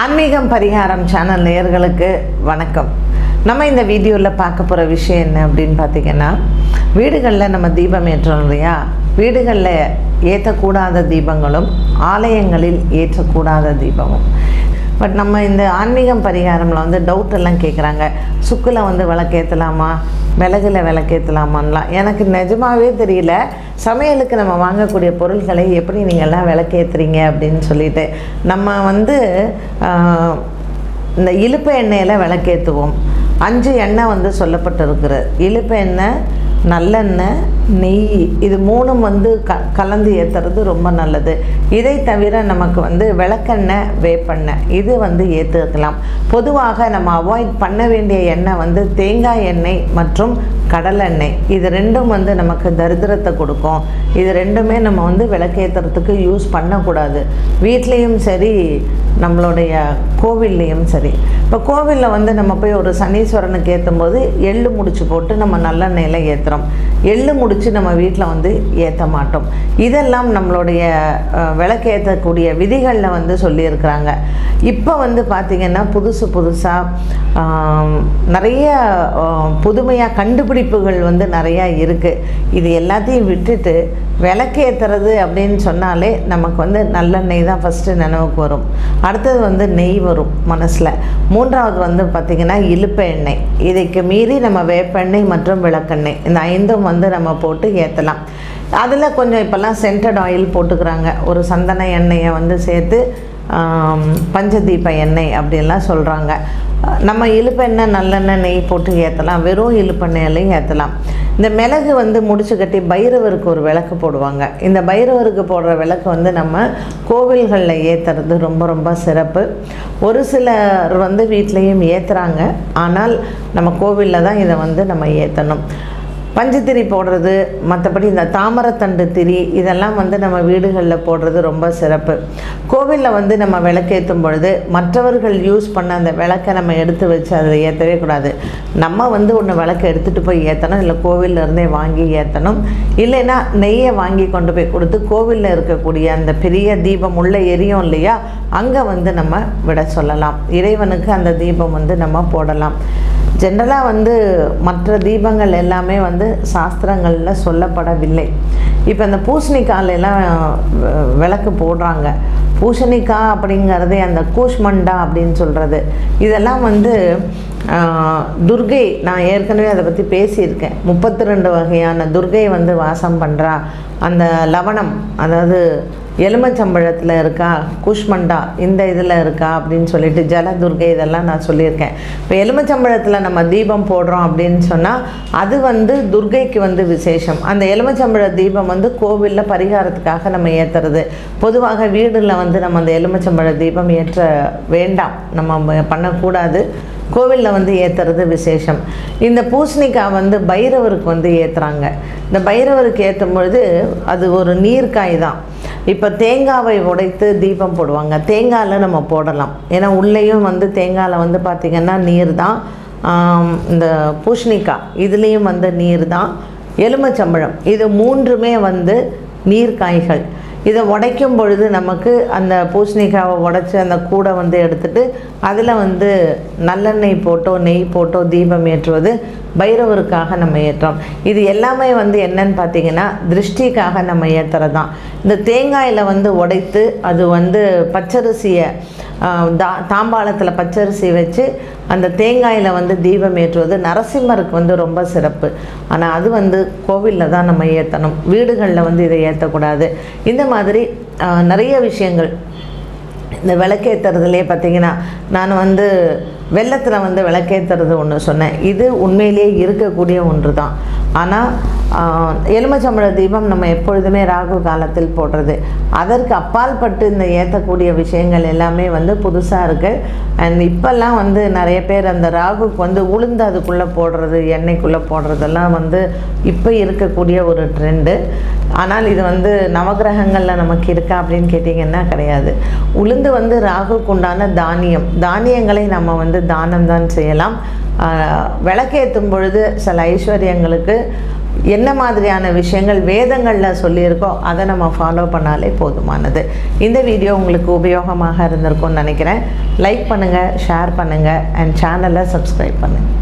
ஆன்மீகம் பரிகாரம் சேனல் நேயர்களுக்கு வணக்கம். நம்ம இந்த வீடியோவில் பார்க்க போகிற விஷயம் என்ன அப்படின்னு பார்த்தீங்கன்னா வீடுகளில் நம்ம தீபம் ஏற்றோம் இல்லையா? வீடுகளில் ஏற்றக்கூடாத தீபங்களும் ஆலயங்களில் ஏற்றக்கூடாத தீபமும். பட் நம்ம இந்த ஆன்மீகம் பரிகாரமில் வந்து டவுட் எல்லாம் கேட்குறாங்க சுக்கில் வந்து விளக்கேற்றலாமா விலகில் விளக்கேற்றலாமான்லாம் எனக்கு நிஜமாவே தெரியல. சமையலுக்கு நம்ம வாங்கக்கூடிய பொருள்களை எப்படி நீங்கள்லாம் விளக்கேற்றுறீங்க அப்படின்னு சொல்லிட்டு. நம்ம வந்து இந்த இழுப்பு எண்ணெயில் விளக்கேற்றுவோம் அஞ்சு எண்ணெய் வந்து சொல்லப்பட்டிருக்கிறது இழுப்பு எண்ணெய் நல்லெண்ணெய் நெய் இது மூணும் வந்து க கலந்து ஏற்றுறது ரொம்ப நல்லது. இதை தவிர நமக்கு வந்து விளக்கெண்ணெய் வேப்பெண்ணெய் இது வந்து ஏற்றுக்கலாம் பொதுவாக நம்ம அவாய்ட் பண்ண வேண்டிய எண்ணெய் வந்து தேங்காய் எண்ணெய் மற்றும் கடலெண்ணெய் இது ரெண்டும் வந்து நமக்கு தரித்திரத்தை கொடுக்கும். இது ரெண்டுமே நம்ம வந்து விளக்கேற்றுறதுக்கு யூஸ் பண்ணக்கூடாது. வீட்லேயும் சரி நம்மளுடைய கோவில்லையும் சரி. இப்போ கோவிலில் வந்து நம்ம போய் ஒரு சனீஸ்வரனுக்கு ஏற்றும் போது எள்ளு முடிச்சு போட்டு நம்ம நல்லெண்ணெயில் ஏற்றுறோம் எள்ளு முடிச்சு நம்ம வீட்டில் வந்து ஏற்ற மாட்டோம். இதெல்லாம் நம்மளுடைய விளக்கேற்றக்கூடிய விதிகளில் வந்து சொல்லியிருக்கிறாங்க. இப்போ வந்து பார்த்திங்கன்னா புதுசு புதுசாக நிறைய புதுமையாக கண்டுபிடிப்புகள் வந்து நிறையா இருக்குது இது எல்லாத்தையும் விட்டுட்டு விளக்கேற்றுறது அப்படின்னு சொன்னாலே நமக்கு வந்து நல்லெண்ணெய் தான் ஃபஸ்ட்டு நினைவுக்கு வரும். அடுத்தது வந்து நெய் வரும் மனசில். மூன்றாவது வந்து பார்த்திங்கன்னா இழுப்ப எண்ணெய் இதைக்கு மீறி நம்ம வேப்பெண்ணெய் மற்றும் விளக்கெண்ணெய். இந்த ஐந்தும் வந்து நம்ம போட்டு ஏற்றலாம் அதில் கொஞ்சம் இப்போல்லாம் சென்டட் ஆயில் போட்டுக்கிறாங்க. ஒரு சந்தன எண்ணெயை வந்து சேர்த்து பஞ்சதீப எண்ணெய் அப்படின்லாம் சொல்கிறாங்க நம்ம இழுப்பெண்ணெய் நல்லெண்ணெய் நெய் போட்டு ஏற்றலாம் வெறும் இழுப்பெண்ணெயிலையும் ஏற்றலாம் இந்த மிளகு வந்து முடிச்சு கட்டி பைரவருக்கு ஒரு விளக்கு போடுவாங்க. இந்த பைரவருக்கு போடுற விளக்கு வந்து நம்ம கோவில்களில் ஏற்றுறது ரொம்ப ரொம்ப சிறப்பு. ஒரு சிலர் வந்து வீட்லேயும் ஏற்றுறாங்க ஆனால் நம்ம கோவிலில் தான் இதை வந்து நம்ம ஏற்றணும் பஞ்சுத்திரி போடுறது மற்றபடி இந்த தாமரத்தண்டு திரி இதெல்லாம் வந்து நம்ம வீடுகளில் போடுறது ரொம்ப சிறப்பு. கோவிலில் வந்து நம்ம விளக்கேற்றும் பொழுது மற்றவர்கள் யூஸ் பண்ண அந்த விளக்கை நம்ம எடுத்து வச்சு அதை ஏற்றவே கூடாது. நம்ம வந்து ஒன்று விளக்கை எடுத்துகிட்டு போய் ஏற்றணும் இல்லை கோவில்ல இருந்தே வாங்கி ஏற்றணும் இல்லைன்னா நெய்யை வாங்கி கொண்டு போய் கொடுத்து கோவிலில் இருக்கக்கூடிய அந்த பெரிய தீபம் உள்ள எரியும் இல்லையா அங்கே வந்து நம்ம விட சொல்லலாம். இறைவனுக்கு அந்த தீபம் வந்து நம்ம போடலாம். ஜென்ரலாக வந்து மற்ற தீபங்கள் எல்லாமே வந்து சாஸ்திரங்களில் சொல்லப்படவில்லை. இப்போ இந்த பூசணிக்காலெல்லாம் விளக்கு போடுறாங்க. பூசணிக்கா அப்படிங்கிறது அந்த கூஷ்மண்டா அப்படின்னு சொல்கிறது இதெல்லாம் வந்து துர்கை நான் ஏற்கனவே அதை பற்றி பேசியிருக்கேன். முப்பத்தி ரெண்டு வகையான துர்கை வந்து வாசம் பண்ணுறா அந்த லவணம் அதாவது எலுமச்சம்பழத்தில் இருக்கா குஷ்மண்டா இந்த இதில் இருக்கா அப்படின்னு சொல்லிட்டு ஜலதுர்கை இதெல்லாம் நான் சொல்லியிருக்கேன். இப்போ எலுமச்சம்பழத்தில் நம்ம தீபம் போடுறோம் அப்படின்னு சொன்னால் அது வந்து துர்கைக்கு வந்து விசேஷம். அந்த எலுமச்சம்பழ தீபம் வந்து கோவிலில் பரிகாரத்துக்காக நம்ம ஏற்றுறது பொதுவாக வீடில் வந்து நம்ம அந்த எலுமச்சம்பழ தீபம் ஏற்ற வேண்டாம். நம்ம பண்ணக்கூடாது. கோவிலில் வந்து ஏற்றுறது விசேஷம். இந்த பூசணிக்காய் வந்து பைரவருக்கு வந்து ஏற்றுறாங்க இந்த பைரவருக்கு ஏற்றும் பொழுது அது ஒரு நீர்க்காய் தான். இப்போ தேங்காவை உடைத்து தீபம் போடுவாங்க. தேங்காயில் நம்ம போடலாம். ஏன்னா உள்ளேயும் வந்து தேங்காயில் வந்து பார்த்திங்கன்னா நீர் தான் இந்த பூஷணிக்காய் இதுலேயும் வந்து நீர் தான் எலுமச்சம்பழம் இது மூன்றுமே வந்து நீர்க்காய்கள். இதை உடைக்கும் பொழுது நமக்கு அந்த பூசணிக்காவை உடைச்சி அந்த கூடை வந்து எடுத்துகிட்டு அதில் வந்து நல்லெண்ணெய் போட்டோ நெய் போட்டோ தீபம் ஏற்றுவது பைரவருக்காக நம்ம ஏற்றோம். இது எல்லாமே வந்து என்னன்னு பார்த்தீங்கன்னா திருஷ்டிக்காக நம்ம ஏற்றுறது தான் இந்த தேங்காயில் வந்து உடைத்து அது வந்து பச்சரிசியை தா தாம்பாளத்தில் பச்சரிசி வச்சு அந்த தேங்காயில் வந்து தீபம் ஏற்றுவது நரசிம்மருக்கு வந்து ரொம்ப சிறப்பு. ஆனால் அது வந்து கோவிலில் தான் நம்ம ஏற்றணும் வீடுகளில் வந்து இதை ஏற்றக்கூடாது இந்த மாதிரி நிறைய விஷயங்கள். இந்த விளக்கேற்றுறதுலே பார்த்தீங்கன்னா நான் வந்து வெள்ளத்தில் வந்து விளக்கேற்றுறது ஒன்று சொன்னேன். இது உண்மையிலேயே இருக்கக்கூடிய ஒன்று தான் ஆனால் எலுமச்சம்பழ தீபம் நம்ம எப்பொழுதுமே ராகு காலத்தில் போடுறது. அதற்கு அப்பால் பட்டு இந்த ஏற்றக்கூடிய விஷயங்கள் எல்லாமே வந்து புதுசாக இருக்குது அண்ட் இப்போல்லாம் வந்து நிறைய பேர் அந்த ராகுக்கு வந்து உளுந்து அதுக்குள்ளே போடுறது எண்ணெய்க்குள்ளே போடுறதெல்லாம் வந்து இப்போ இருக்கக்கூடிய ஒரு ட்ரெண்டு ஆனால் இது வந்து நவகிரகங்களில் நமக்கு இருக்கா அப்படின்னு கேட்டிங்கன்னா கிடையாது. உளுந்து வந்து ராகுக்குண்டான தானியம். தானியங்களை நம்ம வந்து தானம் தான் செய்யலாம். விளக்கேற்றும் பொழுது சில ஐஸ்வர்யங்களுக்கு என்ன மாதிரியான விஷயங்கள் வேதங்களில் சொல்லியிருக்கோ அதை நம்ம ஃபாலோ பண்ணாலே போதுமானது. இந்த வீடியோ உங்களுக்கு உபயோகமாக இருந்திருக்கும்னு நினைக்கிறேன். லைக் பண்ணுங்கள் ஷேர் பண்ணுங்கள் அண்ட் சேனலை சப்ஸ்கிரைப் பண்ணுங்கள்